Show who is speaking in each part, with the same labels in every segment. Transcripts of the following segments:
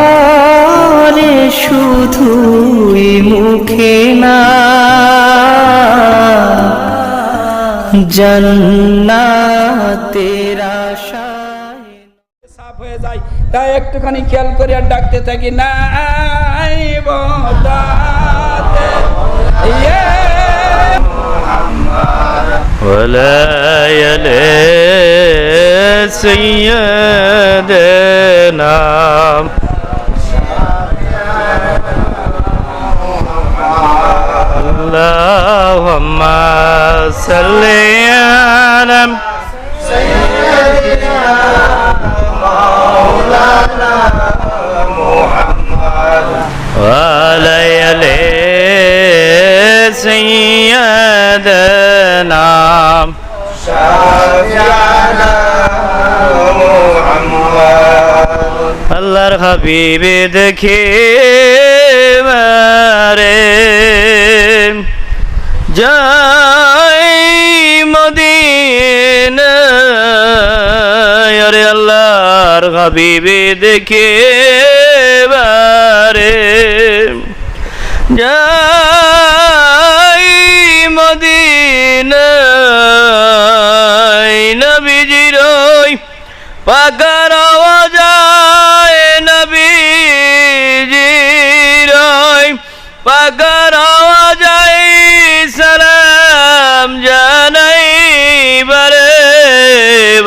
Speaker 1: অন্তরে শুধুই মুখে না। জন্নাতের আশায়
Speaker 2: সাফ হয়ে যায় তাই একটুখানি খেয়াল করে আর ডাকতে থাকি না
Speaker 3: ولا يلي سيدنا اللهم صل على وعلى হাবিবে দেখে মারে। যাই মদিনা আল্লাহর হাবিবে দেখে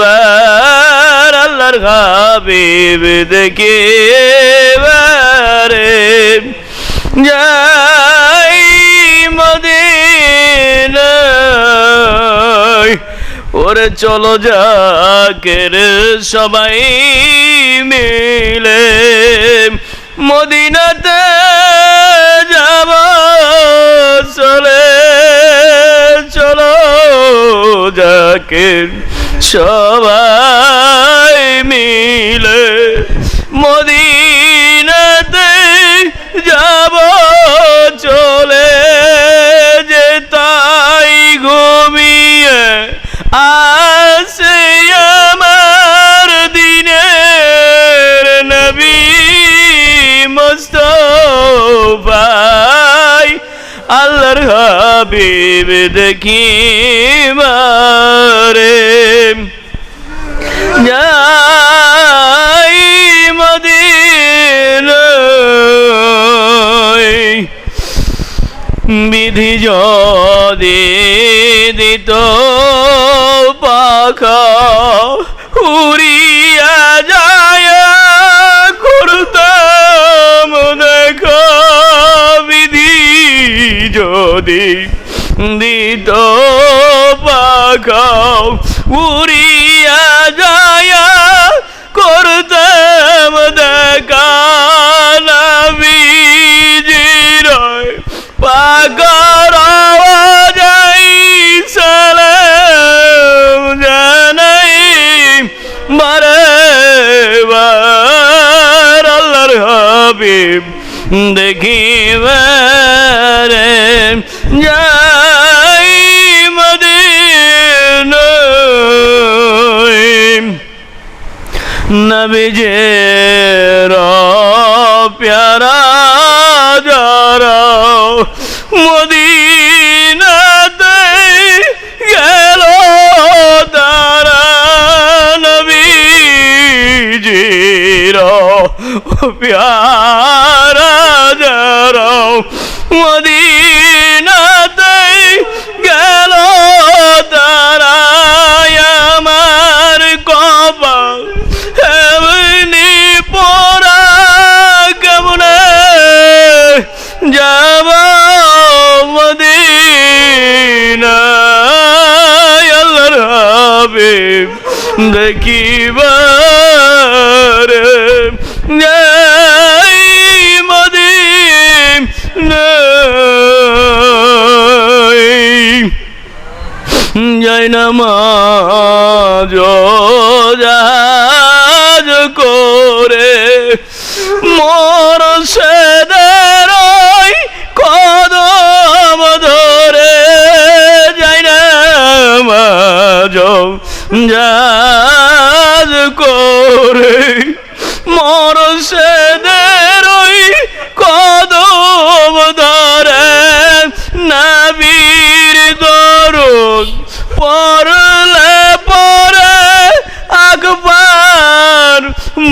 Speaker 3: বার আল্লাহর হাবিব দেখে বারে যাই মদিনায়। ওরে চলো যাকের সবাই মিলে মদিনাতে যাব চলে। চলো যাকের সবাই মিলে মদিনাতে যাব, চলে যে তাই ঘুমিয়ে আসে আমার দিনের নবী মোস্তফাই। আল্লাহর হাবিব দেখি মারে যদি দিত পাখা উড়িয়া যায় করতাম দেখা নবীজির পাগর যাই সালাম জানাই, মারে আল্লাহর হাবিব। দেখিবারে যাই মদিনায় নবীজের প্যারা যারা মদিনাতে গেল তারা নবীজির প্যারা নামাজ করে মর সে কদম ধরে যাই নামাজ করে মর সে কদম ধরে নাবির দরদ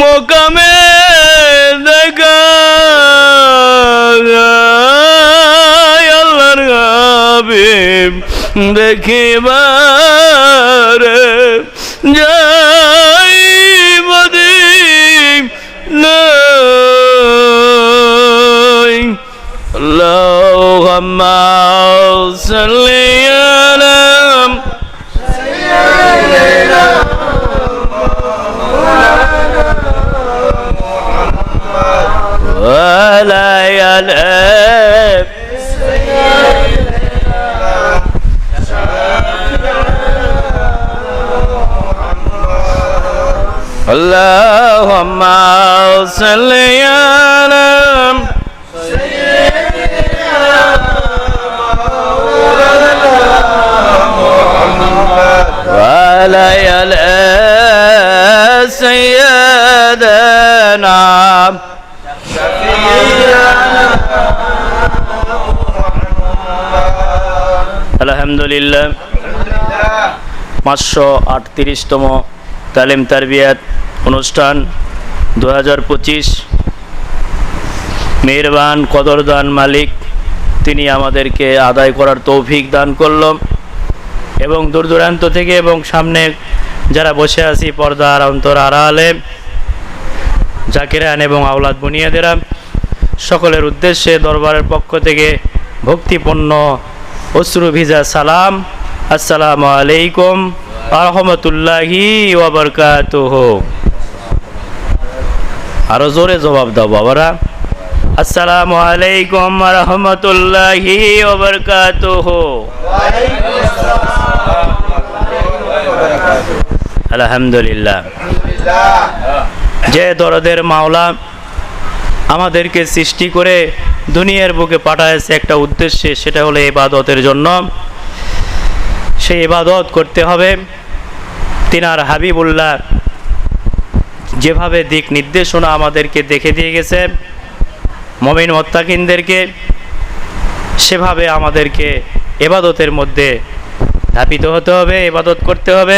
Speaker 3: মোকামে দেখা দেখিবার যাই اللهم صل على ولا يلعب سيدنا আলহামদুলিল্লাহ পাঁচশো আটত্রিশতম তালিম তারবিয়াত অনুষ্ঠান দু হাজার পঁচিশ। মেহরবান কদরদান মালিক, তিনি আমাদেরকে আদায় করার তৌফিক দান করল এবং দূর দূরান্ত থেকে এবং সামনে যারা বসে আছি পর্দার অন্তর আড়ালে, জাকিরান এবং আওলাদ বুনিয়াদেরা সকলের উদ্দেশ্যে দরবারের পক্ষ থেকে ভক্তিপূর্ণ অশ্রু ভিজা সালাম, আসসালামু আলাইকুম, আরহামতুল্লাহি ওবরকাতুহ আরও জোরে জবাব দাও, বাবারা। আসসালামু আলাইকুম রহমতুল্লাহি আলহামদুলিল্লাহ। যে দরদের মাওলা আমাদেরকে সৃষ্টি করে দুনিয়ার বুকে পাঠাইছে একটা উদ্দেশ্যে, সেটা হলো ইবাদতের জন্য। সেই ইবাদত করতে হবে। তিনার হাবিবুল্লাহ যেভাবে দিক নির্দেশনা আমাদেরকে দেখে দিয়ে গেছে, মমিন মোত্তাকিনদেরকে সেভাবে আমাদেরকে এবাদতের মধ্যে ধাপিত হতে হবে, এবাদত করতে হবে।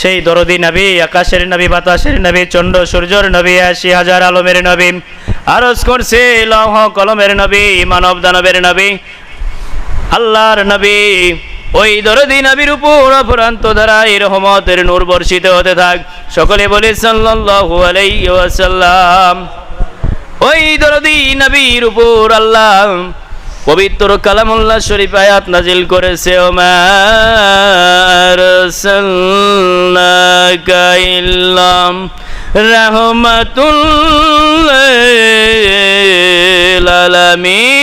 Speaker 3: সেই দরদি নবী, আকাশের নবী, বাতাসের নবী, চন্দ্র, সূর্যর নবী, আশি হাজার আলমের নবী, আরজ করছে লৌহ কলমের নবী মানব দানবের নবী, আল্লাহর নবী। ওই দরদি নবীর উপর অপরান্ত ধারায় রহমতের নূর বর্ষিত হতে থাক। সকলে বলে সাল্লাল্লাহু আলাইহি ওয়াসাল্লাম। ওই দরদি নবীর উপর আল্লাহ পবিত্র কালামুল্লাহ শরীফ আয়াত নাজিল করেছে ওমার সাল্লাম রহমাতুল আলামিন।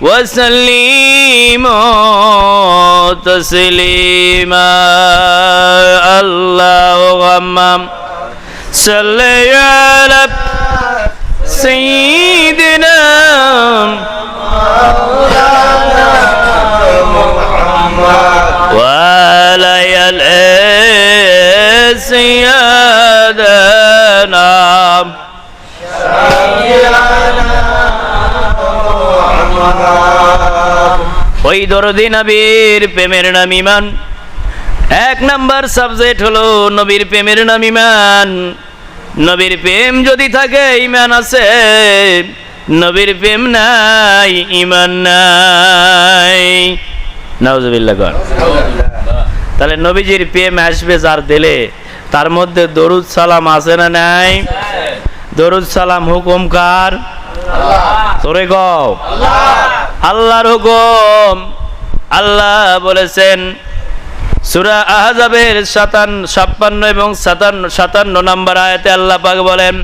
Speaker 3: وسلموا تسليما اللهم صل على سيدنا وعلى آل سيدنا ওই দরদি নবীর প্রেমের নাম ইমান এক নাম্বার সাবজেক্ট হলো নবীর প্রেমের নাম ইমান নবীর প্রেম যদি থাকে ইমান আছে। নবীর প্রেম নাই ইমান নাই। নাউজুবিল্লাহ কর। তাহলে নবীজির প্রেম আসবে যার দিলে। তার মধ্যে দরুদ সালাম আছে না নাই? দরুদ সালাম হুকুম কার? আল্লাহর হুকুম। আল্লাহ বলেছেন সুরা আহজাবের সাতান ছাপ্পান্ন এবং সাতান্ন সাতান্ন নম্বর আয়াতে আল্লাহ পাক বলেন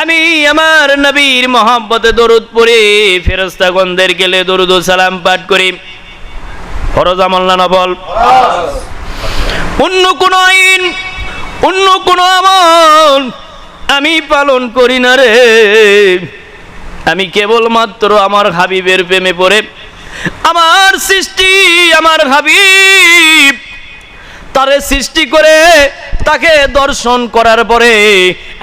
Speaker 3: আমি আমার নবীর মহাব্বতে দরুদ পড়ি ফেরস্তাগণদের গেলে দরুদ ও সালাম পাঠ করি। ফরজ আমল না নফল? অন্য কোন আইন অন্য কোনো আমল আমি পালন করি না রে। আমি কেবলমাত্র আমার হাবিবের প্রেমে পড়ে। আমার সৃষ্টি আমার হাবিব। তারে সৃষ্টি করে তাকে দর্শন করার পরে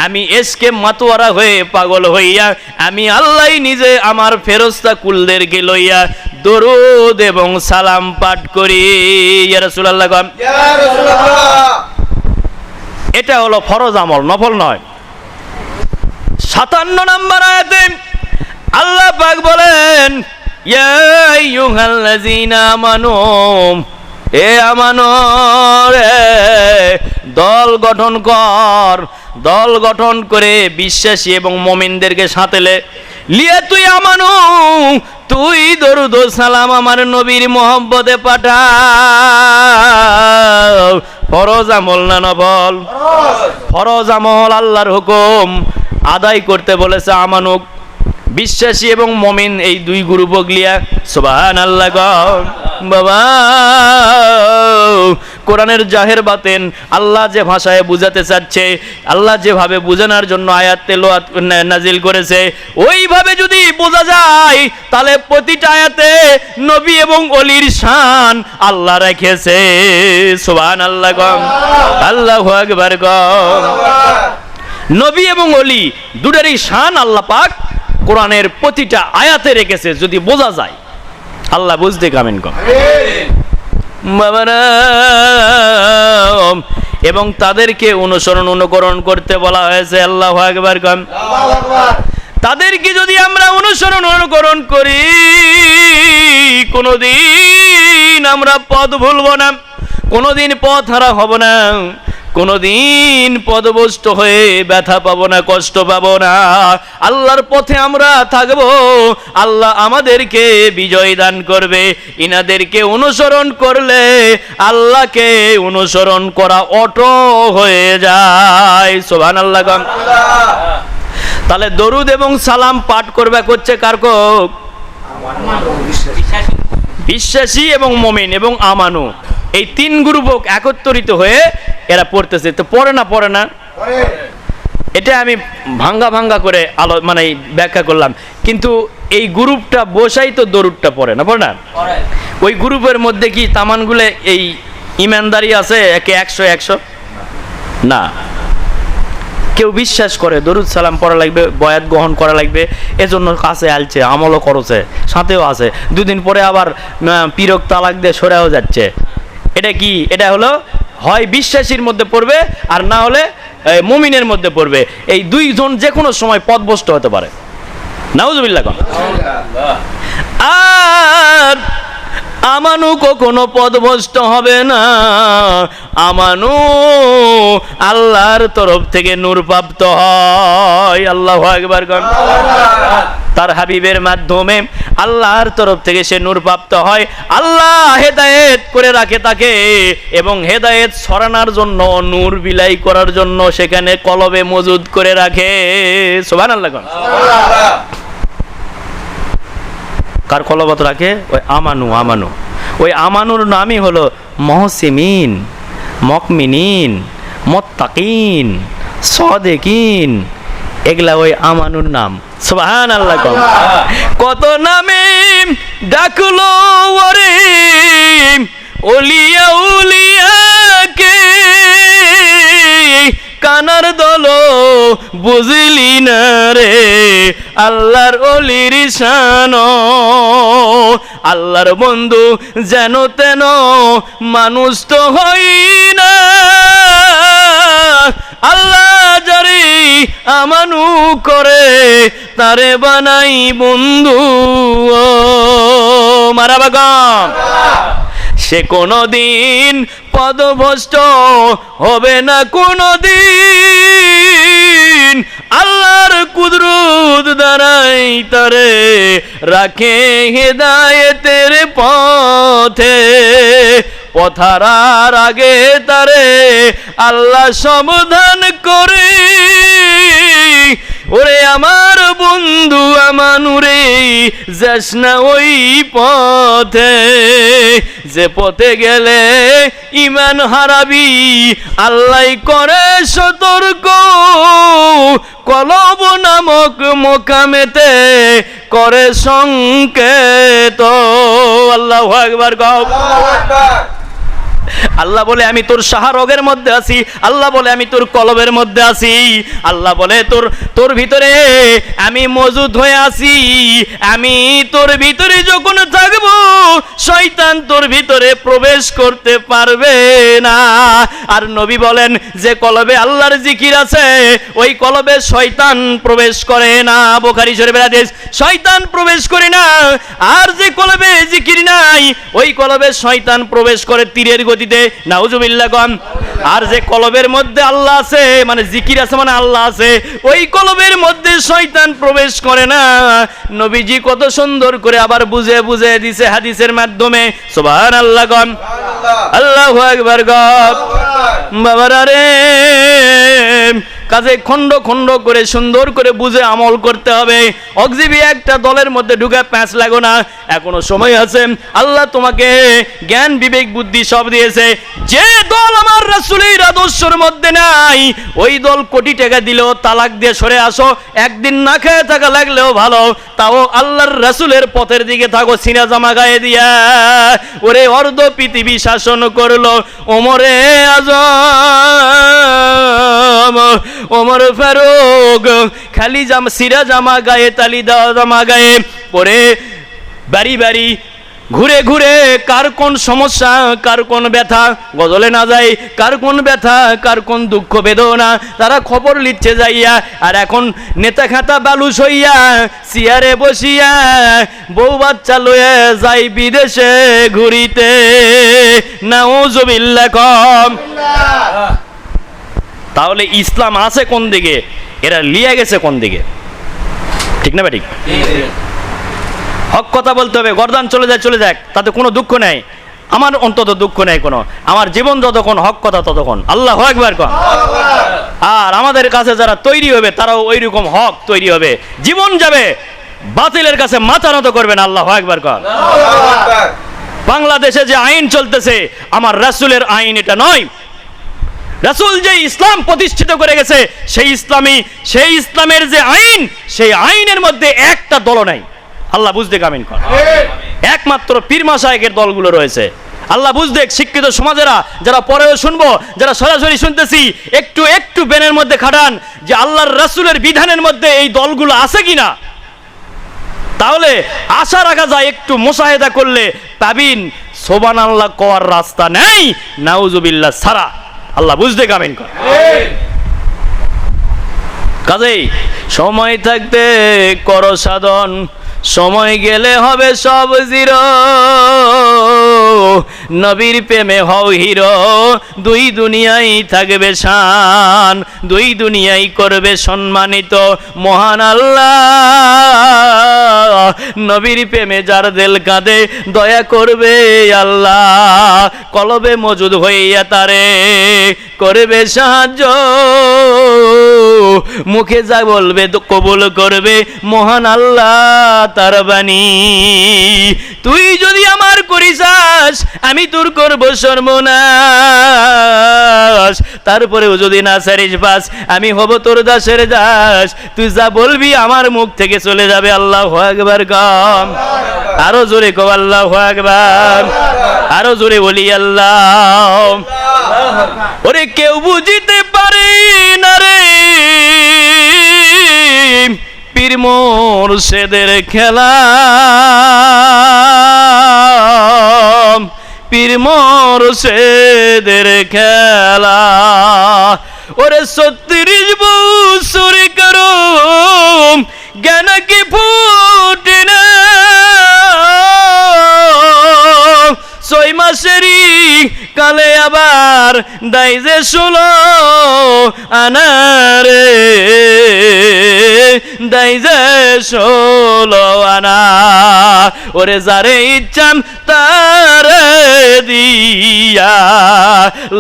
Speaker 3: আমি এসকে মাতোয়ারা হয়ে পাগল হইয়া আমি আল্লাহ নিজে আমার ফেরস্তা কুলদেরকে লইয়া দরুদ এবং সালাম পাঠ করি। ইয়া রাসূলুল্লাহ এটা হলো ফরজ আমল নফল নয়। সাতান্ন নম্বর আয়াতে আল্লাহ পাক বলেন এ দল গঠন কর দল গঠন করে বিশ্বাসী এবং মমিনদেরকে সাথেলে লিয়ে তুই আমানু তুই দরুদ সালাম আমার নবীর মোহব্বতে পাঠা ফরজ আমল না নফল। ফরজ আমল আল্লাহর হুকুম। আদায় করতে বলেছে আমানুক, বিশ্বাসী এবং মমিন এই দুই গুরু বগলিয়া সুবাহান আল্লাহ। বাবা। কোরআনের জাহের বাতেন, আল্লাহ যে ভাষায় বুঝাতে চাচ্ছে, আল্লাহ যেভাবে বোঝানোর জন্য আয়াত না- নাজিল করেছে, ওইভাবে যদি বোঝা যায়, তাহলে প্রতিটা আয়াতে নবী এবং অলির শান আল্লাহ রেখেছে। সুবহান আল্লাহ গম আল্লাহ আকবার গম নবী এবং অলি দুটারই শান আল্লাহ পাক কোরআনের প্রতিটা আয়াতে রেখেছে, যদি বোঝা যায়। আল্লাহ বুঝতে কামেন কম এবং তাদেরকে অনুসরণ, অনুকরণ করতে বলা হয়েছে, আল্লাহ একবার কম তাদেরকে যদি আমরা অনুসরণ, অনুকরণ করি, কোনোদিন আমরা পথ ভুলব না, কোনোদিন পথ হারা হব না। কোনোদিন পদভস্ত হয়ে ব্যথা পাবো না, কষ্ট পাবো না। আল্লাহর পথে আমরা থাকব। আল্লাহ আমাদেরকে বিজয় দান করবে। ইনাদেরকে অনুসরণ করলে আল্লাহকে অনুসরণ করা অটো হয়ে যায়। সোভান আল্লাহ তাহলে দরুদ এবং সালাম পাঠ করবে করছে কার বিশ্বাসী এবং মমিন এবং আমানু। এই তিন গ্রুপ একত্রিত হয়ে এরা পড়তেছে। তো পড়ে না পড়ে না? এটা আমি ভাঙ্গা ভাঙ্গা করে আলো মানে ব্যাখ্যা করলাম। কিন্তু এই গ্রুপটা বসাই তো দরুদটা পড়ে না পড়ে না? ওই গ্রুপের মধ্যে কি তামানগুলো এই ইমানদারি আছে একে একশো একশো? না। কেউ বিশ্বাস করে দরুদ সালাম পড়া লাগবে বয়াত গ্রহণ করা লাগবে এজন্য কাছে আলছে আমলও করছে সাথেও আছে। দুদিন পরে আবার পিরক তালাক দিয়ে সরেও যাচ্ছে। এটা কি? এটা হলো হয় বিশ্বাসীর মধ্যে পড়বে আর না হলে মুমিনের মধ্যে পড়বে। এই দুইজন যে কোনো সময় পদভস্ত হতে পারে। নাউজুবিল্লাহ কন। আর আমানু কখনো পদভস্ত হবে না। আমানু আল্লাহর তরফ থেকে নূর প্রাপ্ত হয়। আল্লাহ একবার কন। তার হাবিবের মাধ্যমে আল্লাহর তরফ থেকে সে নূর প্রাপ্ত হয়। আল্লাহ হেদায়েত করে রাখে তাকে এবং হেদায়েত সরানোর জন্য, নূর বিলাই করার জন্য সেখানে কলবে মজুদ করে রাখে। সোভান আল্লাহ কার কলবত রাখে? ওই আমানু আমানু। ওই আমানুর নামই হলো মহসিমিন, মকমিনিন, মত্তাকিন, সদেকিন এগুলা ওই আমানুর নাম। সুবহান আল্লাহ। কত নামে ডাকলো ওরে ওলিয়া উলিয়াকে। কানার দল বুঝলি না রে আল্লাহর অলির শান। আল্লাহর বন্ধু যেন তেন মানুষ তো হই না। আল্লাহ আমানু করে, তারে বানাই বন্ধু, ও মারা বাগান সে কোনদিন পদভষ্ট হবে না, কোনদিন আল্লাহর কুদরুদ দাঁড়াই তারে রাখে হেদায়েতের পথে। পথারার আগে তারে আল্লাহ সমাধান করে। ওরে আমার বন্ধু আমানুরে যাস না ওই পথে। যে পথে গেলে ইমান হারাবি, আল্লাহ করে সতর্ক। কলব নামক মোকামেতে করে সংকেত। আল্লাহ একবার গাও আল্লাহ বলে, আমি তোর সাহারগের মধ্যে আছি। আল্লাহ বলে, আমি তোর কলবের মধ্যে আছি। আল্লাহ বলে, তোর তোর ভিতরে আমি মজুদ হয়ে আছি। আমি তোর ভিতরে যখন থাকব, শয়তান তোর ভিতরে প্রবেশ করতে পারবে না। আর নবী বলেন, যে কলবে আল্লাহর জিকির আছে, ওই কলবে শয়তান প্রবেশ করে না। বোখারি শরীফের আদেশ শয়তান প্রবেশ করে না। আর যে কলবে জিকির নাই, ওই কলবে শয়তান প্রবেশ করে তীরের গতিতে নাউজুবিল্লাহ গম আর যে কলবের মধ্যে আল্লাহ আছে মানে জিকির আছে মানে আল্লাহ আছে ওই কলবের মধ্যে শয়তান প্রবেশ করে না। নবীজি কত সুন্দর করে আবার বুঝে বুঝে দিছে হাদিসের মাধ্যমে। সুবহান আল্লাহ গন আল্লাহু আকবার গম বাবারা রে। কাজে খণ্ড খণ্ড করে সুন্দর করে বুঝে আমল করতে হবে। অগজিবি একটা দলের মধ্যে ঢুকে প্যাঁচ লাগো না। এখনও সময় আছে। আল্লাহ তোমাকে জ্ঞান, বিবেক, বুদ্ধি সব দিয়েছে। যে দল আমার রাসূলের আদর্শের মধ্যে নাই, ওই দল কোটি টাকা দিলেও তালাক দিয়ে সরে আসো। একদিন না খেয়ে থাকা লাগলেও ভালো। তাও আল্লাহর রাসূলের পথের দিকে থাকো, সিনা জামা গায়ে দিয়া। ওরে অর্ধ পৃথিবী শাসন করল, ওমরে আজম। ওমর ফারুক, খালি জাম, সিরা জামা গায়ে, তালি দেওয়া জামা গায়ে, পরে বাড়ি বাড়ি, ঘুরে ঘুরে, কার কোন সমস্যা, কার কোন ব্যথা, গজলে না যায় কার কোন ব্যথা, কার কোন দুঃখ বেদনা, তারা খবর লিখছে যাইয়া, আর এখন নেতা খাতা বালুস হইয়া চেয়ারে বসিয়া, বউ বাচ্চা লয়ে যাই বিদেশে ঘুরিতে। নাউজুবিল্লাহ কম। তাহলে ইসলাম আছে কোন দিকে? এরা লিয়ে গেছে কোন দিকে? ঠিক না ঠিক হক কথা বলতে হবে গরদান চলে যায় চলে যাক তাতে কোনো দুঃখ নেই। আমার অন্তত দুঃখ নেই কোনো আমার জীবন যতক্ষণ হক কথা ততক্ষণ। আল্লাহ একবার কম আর আমাদের কাছে যারা তৈরি হবে তারাও ওই রকম হক তৈরি হবে। জীবন যাবে বাতিলের কাছে মাথা নত করবেন আল্লাহ একবার কম বাংলাদেশে যে আইন চলতেছে আমার রাসুলের আইন এটা নয় রাসূল যে ইসলাম প্রতিষ্ঠিত করে গেছে সেই ইসলামী সেই ইসলামের যে আইন সেই আইনের মধ্যে একটা দল নাই। আল্লাহ বুঝতে কামিন কর। একমাত্র পীর মাসায়েকের দলগুলো রয়েছে। আল্লাহ বুঝতে শিক্ষিত সমাজেরা যারা পরেও শুনব যারা সরাসরি শুনতেছি একটু একটু বেনের মধ্যে খাটান যে আল্লাহর রাসূলের বিধানের মধ্যে এই দলগুলো আছে কিনা। তাহলে আশা রাখা যায় একটু মোশাহেদা করলে পাবিন সোবান আল্লাহ কওয়ার রাস্তা নেই। নাউজুবিল্লাহ সারা। আল্লাহ বুঝতে কামিন কর। কাজেই সময় থাকতে কর সাধন সময় গেলে হবে সব জিরো। নবীর প্রেমে হও হিরো, দুই দুনিয়াই থাকবে শান, দুই দুনিয়াই করবে সম্মানিত মহান আল্লাহ। নবীর প্রেমে যার দেল কাঁদে, দয়া করবে আল্লাহ। কলবে মজুদ হইয়া তারে করবে সাহায্য। মুখে যা বলবে কবুল করবে মহান আল্লাহ তার বাণী। তুই যদি আমার করিসাস আমি তোর করব সর্বনাশ। তারপরেও যদি না সারিস বাস, আমি হব তোর দাসের দাস। তুই যা বলবি আমার মুখ থেকে চলে যাবে, আল্লাহ একবার কম। আরও জোরে কো আল্লাহ একবার আরও জোরে বলি আল্লাহ ওরে কেউ বুঝিতে পারে না রে। পীর মোরশেদের খেলা। পীর মোরশেদের খেলা। ওরে সত্তিরিশ সুরি করো জ্ঞান কি ফুটে আবার দাই যে ষোলো আনারে। দাই যে ষোলো আনা। ওরে যারে ইচ্ছাম তারে দিয়া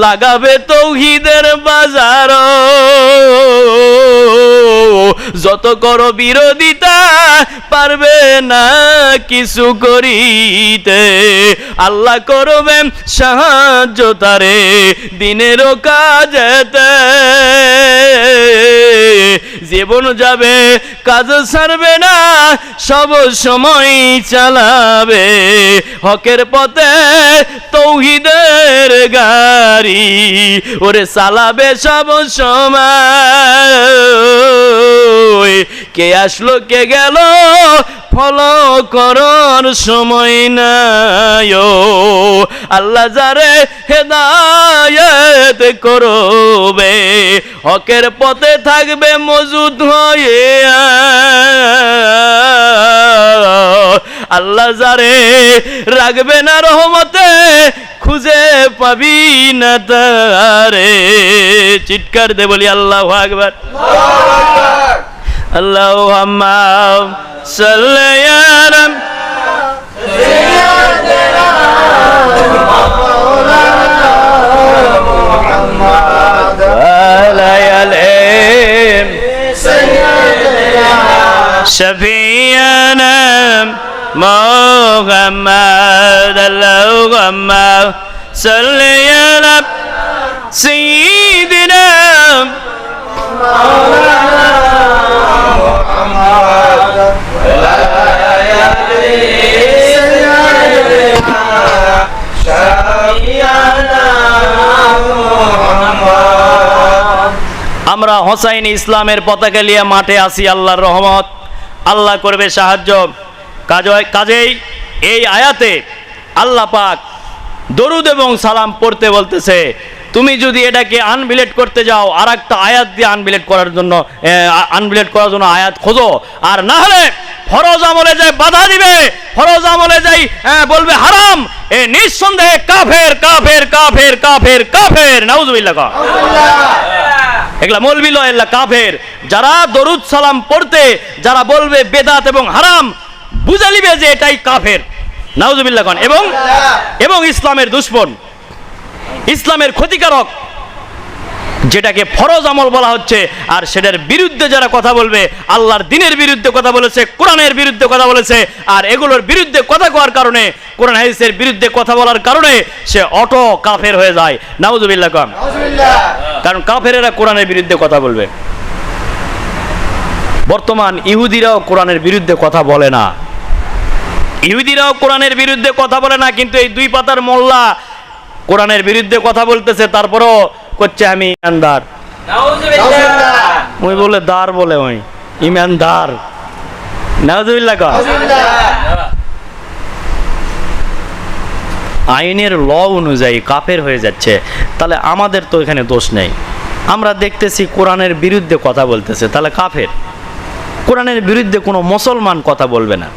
Speaker 3: লাগাবে তৌহিদের বাজার। যত করো বিরোধিতা পারবে না কিছু করিতে। আল্লাহ করবে সাহায্য তারে দিনেরও কাজেতে জীবন যাবে, কাজ ছাড়বে না, সব সময় চালাবে। হকের পথে তৌহিদের গাড়ি, ওরে চালাবে সব সময়। কে আসলো, কে গেল ফলো করার সময় নাই আল্লাহ যারে হেদায়েত করবে, হকের পথে থাকবে মজুদ হয়ে। আল্লাহ যারে রাখবে না রহমতে, খুঁজে পাবি না তারে। চিৎকার দে বলি আল্লাহ আকবার। اللهم صل يا رب سيدنا مولانا محمد وعلى العلم سيدنا شفيعنا محمد اللهم صل يا رب سيدنا আমরা হোসাইন ইসলামের পতাকা নিয়ে মাঠে আসি আল্লাহর রহমত। আল্লাহ করবে সাহায্য। কাজ- কাজেই এই আয়াতে আল্লাহ পাক দরুদ এবং সালাম পড়তে বলতেছে, তুমি যদি এটাকে আনবিলেট করতে যাও আর একটা আয়াত দিয়ে আনবিলেট করার জন্য আনবিলেট করার জন্য আয়াত খোঁজো। আর না হলে ফরজ আমলে যাই বাধা দিবে ফরজ আমলে যাই বলবে হারাম। এ নিঃসন্দেহে কাফের কাফের কাফের কাফের কাফের। নাউজুবিল্লাহ কহ। এগুলা মলবি লয় কাফের। যারা দরুদ সালাম পড়তে যারা বলবে বেদাত এবং হারাম বুঝে নিবে যে এটাই কাফের। নাউজুবিল্লাহ খান এবং এবং ইসলামের দুশ্মন ইসলামের ক্ষতিকারক যেটাকে ফরজ আমল বলা হচ্ছে আর সেটার বিরুদ্ধে যারা কথা বলবে আল্লাহর দিনের বিরুদ্ধে কথা বলেছে কোরআনের বিরুদ্ধে কথা বলেছে আর এগুলোর বিরুদ্ধে কথা কওয়ার কারণে কোরআন হাদিসের বিরুদ্ধে কথা বলার কারণে সে অটো কাফের হয়ে যায়। নাউজুবিল্লাহ খান কারণ কাফেরেরা কোরআনের বিরুদ্ধে কথা বলবে। বর্তমান ইহুদিরাও কোরআনের বিরুদ্ধে কথা বলে না। ইহুদিরাও কোরআনের বিরুদ্ধে কথা বলে না কিন্তু এই দুই পাতার মোল্লা কোরআনের বিরুদ্ধে কথা বলতেছে তারপরও করছে আমি ইমানদার। ওই বলে দার বলে ওই। ইমানদার। নাউজুবিল্লাহ কর আইনের ল অনুযায়ী কাফের হয়ে যাচ্ছে। তাহলে আমাদের তো এখানে দোষ নেই। আমরা দেখতেছি কোরআনের বিরুদ্ধে কথা বলতেছে। তাহলে কাফের। কোরআনের বিরুদ্ধে কোনো মুসলমান কথা বলবে না।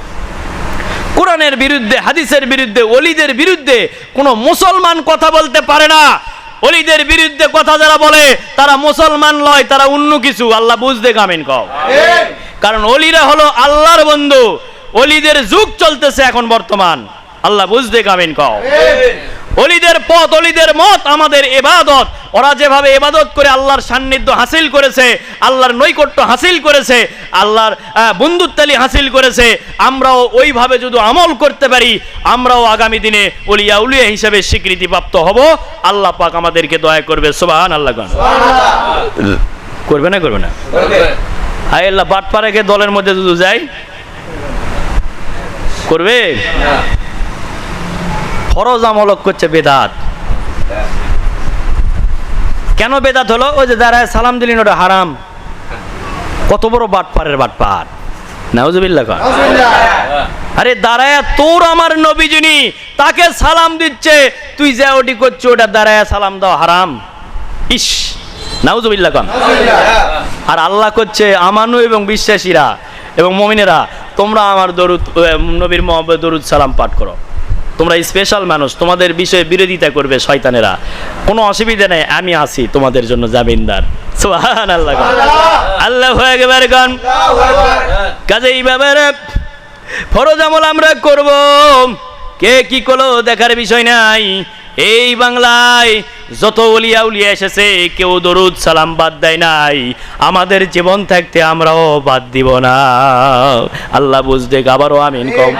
Speaker 3: কোরআনের বিরুদ্ধে হাদিসের বিরুদ্ধে অলিদের বিরুদ্ধে কোনো মুসলমান কথা বলতে পারে না। অলিদের বিরুদ্ধে কথা যারা বলে তারা মুসলমান লয় তারা অন্য কিছু। আল্লাহ বুঝতে গামেন কও। কারণ অলিরা হলো আল্লাহর বন্ধু। অলিদের যুগ চলতেছে এখন বর্তমান। আল্লাহ বুঝতে গামেন কও। অলিদের পথ অলিদের মত আমাদের এবাদত। ওরা যেভাবে এবাদত করে আল্লাহর সান্নিধ্য হাসিল করেছে আল্লাহর নৈকট্য হাসিল করেছে আল্লাহর বন্ধুত্বালি হাসিল করেছে আমরাও ওইভাবে যদি আমল করতে পারি আমরাও আগামী দিনে অলিয়া উলিয়া হিসাবে স্বীকৃতিপ্রাপ্ত হব। আল্লাহ পাক আমাদেরকে দয়া করবে। সোবাহান আল্লাহ করবে না করবে না? হায় আল্লাহ বাটপাড়াকে দলের মধ্যে যদি যাই করবে? ফরজ আমলক করছে বেদাত। কেন বেদাত হলো? ওই যে দাঁড়ায় সালাম দিলেন ওটা হারাম। কত বড় বাটপারের বাটপার। নাউজুবিল্লাহ কর। আরে দাঁড়ায় তোর আমার নবী যিনি তাকে সালাম দিচ্ছে। তুই যা ওটি করছ ওটা দাঁড়ায় সালাম দাও হারাম। ইস নাউজুবিল্লাহ কন আর আল্লাহ করছে আমানু এবং বিশ্বাসীরা এবং মমিনেরা তোমরা আমার দরুদ নবীর মোহাম্মদ দরুদ সালাম পাঠ করো। তোমরা স্পেশাল মানুষ, তোমাদের বিষয়ে বিরোধিতা করবে শয়তানেরা। কোনো অসুবিধা নেই, আমি আছি, তোমাদের জন্য জামিনদার। আল্লাহ আল্লাহ গেবার গান কাজে এই ব্যাপারে ফরজ আমল আমরা করব। কে কি করল দেখার বিষয় নাই। এই বাংলায় যত উলিয়া উলিয়া এসেছে, কেউ দরুদ, সালাম বাদ দেয় নাই। আমাদের জীবন থাকতে আমরাও বাদ দিব না। আল্লাহ বুঝতে আবারও আমিন কম।